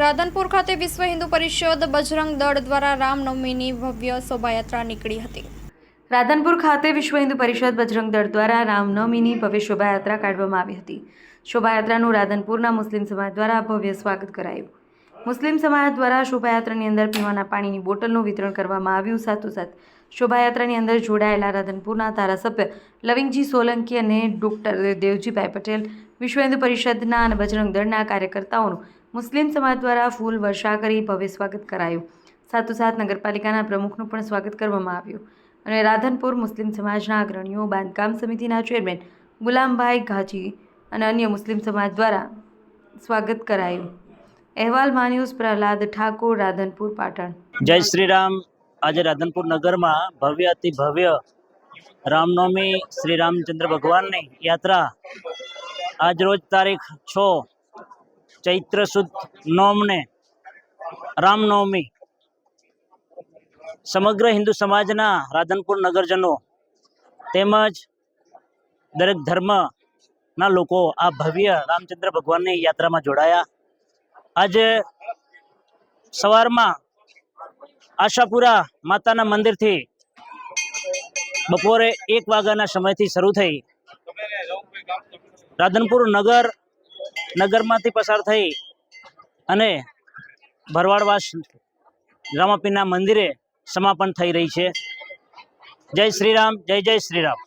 રાધનપુર ખાતે વિશ્વ હિન્દુ પરિષદ બજરંગ દળ દ્વારા રામનવમીની ભવ્ય શોભાયાત્રા નીકળી હતી. રાધનપુર ખાતે વિશ્વ હિન્દુ પરિષદ બજરંગ દળ દ્વારા રામનવમીની ભવ્ય શોભાયાત્રા કાઢવામાં આવી હતી. શોભાયાત્રાનું રાધનપુરના મુસ્લિમ સમાજ દ્વારા ભવ્ય સ્વાગત કરાયું. મુસ્લિમ સમાજ દ્વારા શોભાયાત્રાની અંદર પીવાના પાણીની બોટલનું વિતરણ કરવામાં આવ્યું. સાથોસાથ શોભાયાત્રાની અંદર જોડાયેલા રાધનપુરના ધારાસભ્ય લવિંગજી સોલંકી અને ડૉક્ટર દેવજીભાઈ પટેલ વિશ્વ હિન્દુ પરિષદના અને બજરંગ દળના કાર્યકર્તાઓનું મુસ્લિમ સમાજ દ્વારા ફૂલ વર્ષા કરી ભવ્ય સ્વાગત કરાયું. સાથોસાથ નગરપાલિકાના પ્રમુખનું પણ સ્વાગત કરવામાં આવ્યું. અને રાધનપુર મુસ્લિમ સમાજના અગ્રણીઓ બાંધકામ સમિતિના ચેરમેન ગુલામભાઈ ઘાજી અને અન્ય મુસ્લિમ સમાજ દ્વારા સ્વાગત કરાયું. અહેવાલ માન્યુઝ પ્રહલાદ ઠાકોર, રાધનપુર, પાટણ. જય શ્રી રામ આજે રાધનપુર નગરમાં ભવ્ય, અતિ ભવ્ય રામનવમી શ્રી રામચંદ્ર ભગવાનની યાત્રા. આજ રોજ તારીખ છ ચૈત્ર સુદ નોમને રામનવમી. સમગ્ર હિન્દુ સમાજના રાધનપુર નગરજનો તેમજ દરેક ધર્મના લોકો આ ભવ્ય રામચંદ્ર ભગવાનની યાત્રામાં જોડાયા. આજે સવારમાં આશાપુરા માતાના મંદિરથી બપોરે એક વાગ્યાના સમયથી શરૂ થઈ રાધનપુર નગર નગરમાંથી પસાર થઈ અને ભરવાડવાસ રમાપીના મંદિરે સમાપન થઈ રહી છે. જય શ્રીરામ, જય જય શ્રી રામ